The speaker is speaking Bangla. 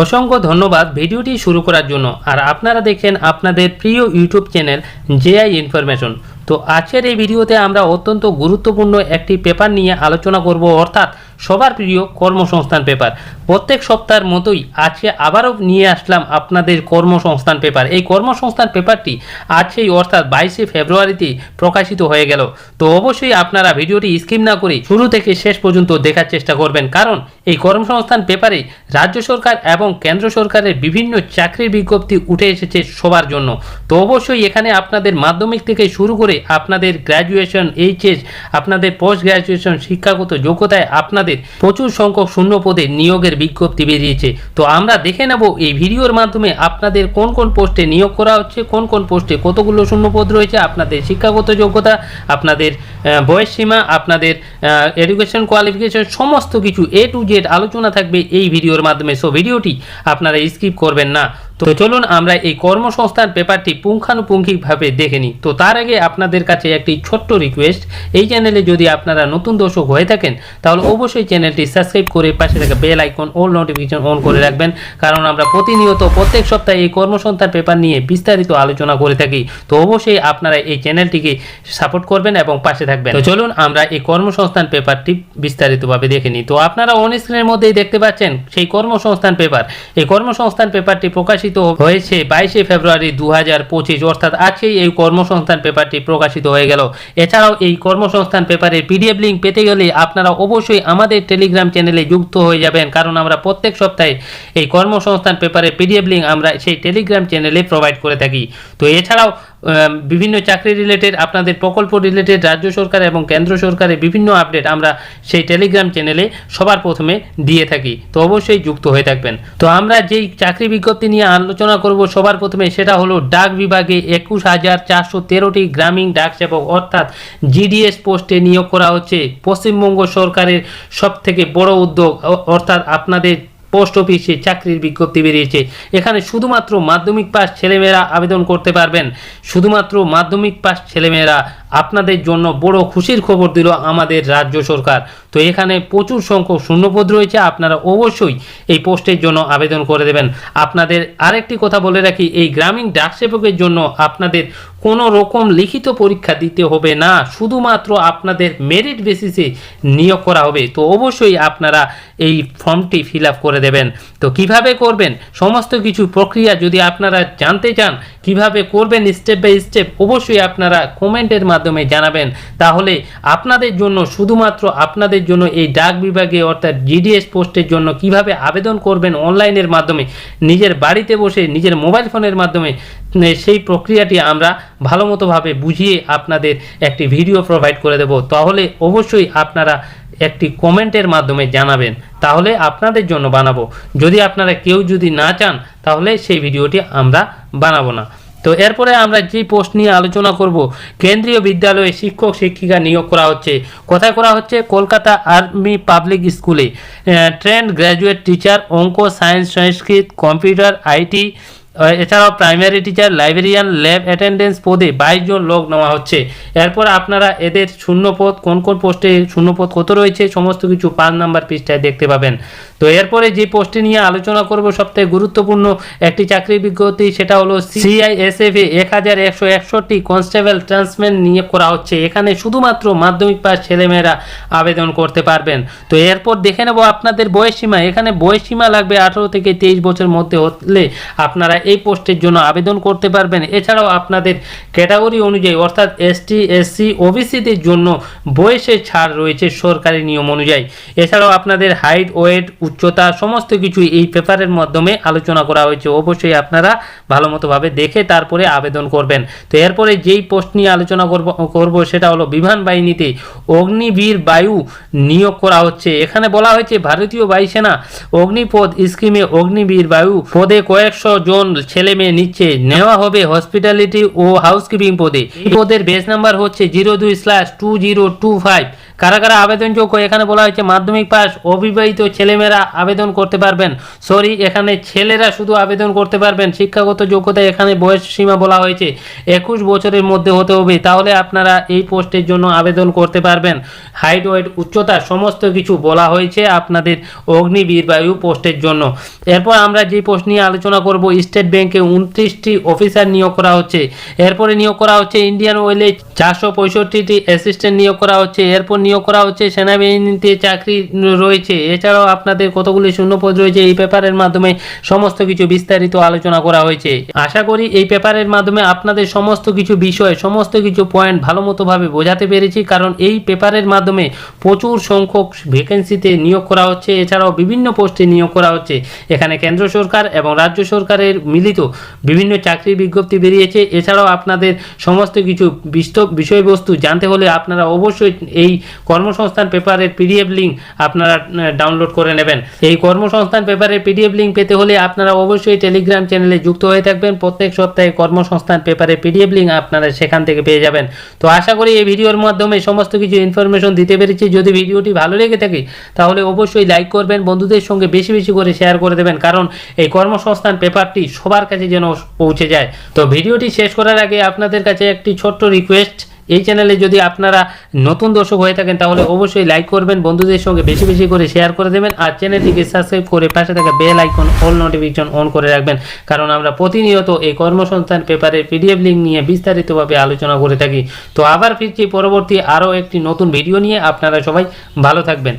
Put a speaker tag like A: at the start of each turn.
A: অসংখ্য ধন্যবাদ ভিডিওটি শুরু করার জন্য। আর আপনারা দেখেন আপনাদের প্রিয় ইউটিউব চ্যানেল জেআই ইনফরমেশন। তো আজকের এই ভিডিওতে আমরা অত্যন্ত গুরুত্বপূর্ণ একটি পেপার নিয়ে আলোচনা করব, অর্থাৎ সবার প্রিয় কর্মসংস্থান পেপার। প্রত্যেক সপ্তাহের মতোই আজকে আবারও নিয়ে আসলাম আপনাদের কর্মসংস্থান পেপার। এই কর্মসংস্থান পেপারটি আজকেই অর্থাৎ বাইশে ফেব্রুয়ারিতে প্রকাশিত হয়ে গেল। তো অবশ্যই আপনারা ভিডিওটি স্কিপ না করে শুরু থেকে শেষ পর্যন্ত দেখার চেষ্টা করবেন। কারণ এই কর্মসংস্থান পেপারে রাজ্য সরকার এবং কেন্দ্র সরকারের বিভিন্ন চাকরির বিজ্ঞপ্তি উঠে এসেছে সবার জন্য। তো অবশ্যই এখানে আপনাদের মাধ্যমিক থেকে শুরু করে আপনাদের গ্র্যাজুয়েশন, এইচএস, আপনাদের পোস্ট গ্র্যাজুয়েশন, শিক্ষাগত যোগ্যতায় আপনাদের প্রচুর সংখ্যক শূন্য পদে নিয়োগের বিজ্ঞপ্তি বেরিয়েছে। তো আমরা দেখে নেব এই ভিডিওর মাধ্যমে আপনাদের কোন কোন পোস্টে নিয়োগ করা হচ্ছে, কোন কোন পোস্টে কতগুলো শূন্যপদ রয়েছে, আপনাদের শিক্ষাগত যোগ্যতা, আপনাদের বয়স সীমা আপনাদের এডুকেশন কোয়ালিফিকেশন সমস্ত কিছু এ টু জেড আলোচনা থাকবে এই ভিডিওর মাধ্যমে। সো ভিডিওটি আপনারা স্কিপ করবেন না। তো চলুন আমরা এই কর্মসংস্থান পেপারটি পুঙ্খানুপুঙ্খিকভাবে দেখে নিই। তো তার আগে আপনাদের কাছে একটি ছোট্ট রিকোয়েস্ট এই চ্যানেলে যদি আপনারা নতুন দর্শক হয়ে থাকেন, তাহলে অবশ্যই চ্যানেলটি সাবস্ক্রাইব করে পাশে থাকা bell icon all notification on করে রাখবেন। কারণ আমরা প্রতিনিয়ত প্রত্যেক সপ্তাহে এই কর্মসংস্থান পেপার নিয়ে বিস্তারিত আলোচনা করে থাকি। তো অবশ্যই আপনারা এই চ্যানেলটিকে সাপোর্ট করবেন এবং পাশে থাকবেন। তো চলুন আমরা এই কর্মসংস্থান পেপারটি বিস্তারিতভাবে দেখে নিই। তো আপনারা অন স্ক্রিনের মধ্যেই দেখতে পাচ্ছেন সেই কর্মসংস্থান পেপার। এই কর্মসংস্থান পেপারটি প্রকাশিত হয়েছে বাইশে ফেব্রুয়ারি দু হাজার পঁচিশ, অর্থাৎ আজকেই এই কর্মসংস্থান পেপারটি প্রকাশিত হয়ে গেল। এছাড়াও এই কর্মসংস্থান পেপারের পিডিএফ লিঙ্ক পেতে গেলে আপনারা অবশ্যই আমাদের টেলিগ্রাম চ্যানেলে যুক্ত হয়ে যাবেন, কারণ আমরা প্রত্যেক সপ্তাহে এই কর্মসংস্থান পেপারের পিডিএফ লিঙ্ক আমরা সেই টেলিগ্রাম চ্যানেলে প্রোভাইড করে থাকি। তো এছাড়াও বিভিন্ন চাকরি রিলেটেড আপনাদের প্রকল্প রিলেটেড রাজ্য সরকার এবং কেন্দ্র সরকারের বিভিন্ন আপডেট আমরা সেই টেলিগ্রাম চ্যানেলে সবার প্রথমে দিয়ে থাকি। তো অবশ্যই যুক্ত হয়ে থাকবেন। তো আমরা যেই চাকরি বিজ্ঞপ্তি নিয়ে আলোচনা করব সবার প্রথমে সেটা হলো ডাক বিভাগে একুশ হাজার চারশো তেরোটি গ্রামীণ ডাক সেবক অর্থাৎ জিডিএস পোস্টে নিয়োগ করা হচ্ছে। পশ্চিমবঙ্গ সরকারের সব থেকে বড় উদ্যোগ অর্থাৎ আপনাদের পোস্ট অফিসে চাকরির বিজ্ঞপ্তি বেরিয়েছে। এখানে শুধুমাত্র মাধ্যমিক পাস ছেলেমেয়েরা আবেদন করতে পারবেন। শুধুমাত্র মাধ্যমিক পাস ছেলেমেয়েরা আপনাদের জন্য বড় খুশির খবর দিল আমাদের রাজ্য সরকার। তো এখানে প্রচুর সংখ্যক শূন্যপদ রয়েছে, আপনারা অবশ্যই এই পোস্টের জন্য আবেদন করে দেবেন। আপনাদের আরেকটি কথা বলে রাখি, এই গ্রামীণ ডাক সেবকের জন্য আপনাদের কোনো রকম লিখিত পরীক্ষা দিতে হবে না, শুধুমাত্র আপনাদের মেরিট বেসিসে নিয়োগ করা হবে। তো অবশ্যই আপনারা এই ফর্মটি ফিল করে দেবেন। তো কীভাবে করবেন, সমস্ত কিছু প্রক্রিয়া যদি আপনারা জানতে চান, কীভাবে করবেন স্টেপ বাই স্টেপ অবশ্যই আপনারা কমেন্টের মাধ্যমে জানাবেন। তাহলে আপনাদের জন্য শুধুমাত্র আপনাদের জন্য এই ডাক বিভাগে অর্থাৎ জিডিএস পোস্টের জন্য কীভাবে আবেদন করবেন অনলাইনের মাধ্যমে, নিজের বাড়িতে বসে নিজের মোবাইল ফোনের মাধ্যমে সেই প্রক্রিয়াটি আমরা ভালো মতোভাবে বুঝিয়ে আপনাদের একটি ভিডিও প্রোভাইড করে দেব। তাহলে অবশ্যই আপনারা একটি কমেন্টের মাধ্যমে জানাবেন। তাহলে আপনাদের জন্য বানাবো। যদি আপনারা কেউ যদি না চান, তাহলে সেই ভিডিওটি আমরা বানাবো না। তো এরপরে আমরা যে পোস্ট নিয়ে আলোচনা করব, কেন্দ্রীয় বিদ্যালয়ে শিক্ষক, শিক্ষিকা নিয়োগ করা হচ্ছে। কোথায় করা হচ্ছে? কলকাতা আর্মি পাবলিক স্কুলে। ট্রেন্ড গ্র্যাজুয়েট টিচার, অঙ্ক, সায়েন্স, সংস্কৃত, কম্পিউটার, আইটি এছাড়াও primary teacher, librarian, lab attendance পদে বাইশ জন লোক নেওয়া হচ্ছে। এরপর আপনারা এদের শূন্যপদ, কোন কোন পোস্টে শূন্যপদ কত রয়েছে, সমস্ত কিছু পাঁচ নাম্বার পৃষ্ঠায় দেখতে পাবেন। তো এরপরে যে পোস্টে নিয়ে আলোচনা করব, সবথেকে গুরুত্বপূর্ণ একটি চাকরি বিজ্ঞপ্তি, সেটা হলো সিআইএসএফ এ এক হাজার একশো একষট্টি কনস্টেবল ট্রান্সমেন্ট নিয়ে করা হচ্ছে। এখানে শুধুমাত্র মাধ্যমিক পাস ছেলেমেয়েরা আবেদন করতে পারবেন। তো এরপর দেখে নেব আপনাদের বয়স সীমা। এখানে বয়স সীমা লাগবে আঠারো থেকে তেইশ বছর মধ্যে হলে আপনারা এই পোস্টের জন্য আবেদন করতে পারবেন। এছাড়াও আপনাদের ক্যাটাগরি অনুযায়ী, অর্থাৎ এসটি এসসি ওবিসিদের জন্য বয়সের ছাড় রয়েছে সরকারি নিয়ম অনুযায়ী। এছাড়াও আপনাদের হাইট, ওয়েট উচ্চতা, সমস্ত কিছু এই পেপারের মাধ্যমে আলোচনা করা হয়েছে। অবশ্যই আপনারা ভালো মতোভাবে দেখে তারপরে আবেদন করবেন। তো এরপরে যেই পোস্ট নিয়ে আলোচনা করব করব সেটা হলো বিমান বাহিনীতে অগ্নিবীর বায়ু নিয়োগ করা হচ্ছে। এখানে বলা হয়েছে ভারতীয় বায়ুসেনা অগ্নিপদ স্কিমে অগ্নিবীর বায়ু পদে কয়েকশো জন ছেলে মেয়ে নিচ্ছে। নেওয়া হবে হসপিটালিটি ও হাউসকিপিং পদে। এই পদের বেস নাম্বার হচ্ছে জিরো দুই slash two zero two five. কারা কারা আবেদনযোগ্য? এখানে বলা হয়েছে মাধ্যমিক পাস, অবিবাহিত ছেলেমেয়েরা আবেদন করতে পারবেন। সরি, এখানে ছেলেরা শুধু আবেদন করতে পারবেন। শিক্ষাগত যোগ্যতা এখানে বয়স সীমা বলা হয়েছে। একুশ বছরের মধ্যে হতে হবে। তাহলে আপনারা এই পোস্টের জন্য আবেদন করতে পারবেন। হাইট ওয়েট উচ্চতা, সমস্ত কিছু বলা হয়েছে আপনাদের অগ্নিবীর বায়ু পোস্টের জন্য। এরপর আমরা যে পোস্ট নিয়ে আলোচনা করব, স্টেট ব্যাংকে উনত্রিশটি অফিসার নিয়োগ করা হচ্ছে। এরপরে নিয়োগ করা হচ্ছে ইন্ডিয়ান অয়েলে চারশো পঁয়ষট্টিটি অ্যাসিস্ট্যান্ট নিয়োগ করা হচ্ছে। এরপর করা হচ্ছে, সেনাবাহিনীতে চাকরি রয়েছে। এছাড়াও আপনাদের কতগুলি শূন্যপদ রয়েছে, এই পেপারের মাধ্যমে সমস্ত কিছু বিস্তারিত আলোচনা করা হয়েছে। আশা করি এই পেপারের মাধ্যমে আপনাদের সমস্ত কিছু বিষয়, সমস্ত কিছু পয়েন্ট ভালো মতোভাবে বোঝাতে পেরেছি, কারণ এই পেপারের মাধ্যমে প্রচুর সংখ্যক ভ্যাকেন্সিতে নিয়োগ করা হচ্ছে, এছাড়াও বিভিন্ন পোস্টে নিয়োগ করা হচ্ছে। এখানে কেন্দ্র সরকার এবং রাজ্য সরকারের মিলিত বিভিন্ন চাকরির বিজ্ঞপ্তি বেরিয়েছে। এছাড়াও আপনাদের সমস্ত কিছু বিস্ত- বিষয়বস্তু জানতে হলে আপনারা অবশ্যই এই কর্মসংস্থান পেপারের পিডিএফ লিঙ্ক আপনারা ডাউনলোড করে নেবেন। এই কর্মসংস্থান পেপারের পিডিএফ লিঙ্ক পেতে হলে আপনারা অবশ্যই টেলিগ্রাম চ্যানেলে যুক্ত হয়ে থাকবেন। প্রত্যেক সপ্তাহে কর্মসংস্থান পেপারের পিডিএফ লিঙ্ক আপনারা সেখান থেকে পেয়ে যাবেন। তো আশা করি এই ভিডিওর মাধ্যমে সমস্ত কিছু ইনফরমেশন দিতে পেরেছি। যদি ভিডিওটি ভালো লেগে থাকে, তাহলে অবশ্যই লাইক করবেন, বন্ধুদের সঙ্গে বেশি বেশি করে শেয়ার করে দেবেন। কারণ এই কর্মসংস্থান পেপারটি সবার কাছে যেন পৌঁছে যায়। তো ভিডিওটি শেষ করার আগে আপনাদের কাছে একটি ছোট্ট রিকোয়েস্ট এই চ্যানেলে যদি আপনারা নতুন দর্শক হয়ে থাকেন, তাহলে অবশ্যই লাইক করবেন, বন্ধুদের সঙ্গে বেশি বেশি করে শেয়ার করে দেবেন আর চ্যানেলটিকে সাবস্ক্রাইব করে পাশে থাকা bell icon all notification on করে রাখবেন। কারণ আমরা প্রতিনিয়ত এই কর্মসংস্থান পেপারের পিডিএফ লিঙ্ক নিয়ে বিস্তারিতভাবে আলোচনা করে থাকি। তো আবার ফিরছি পরবর্তী আরও একটি নতুন ভিডিও নিয়ে। আপনারা সবাই ভালো থাকবেন।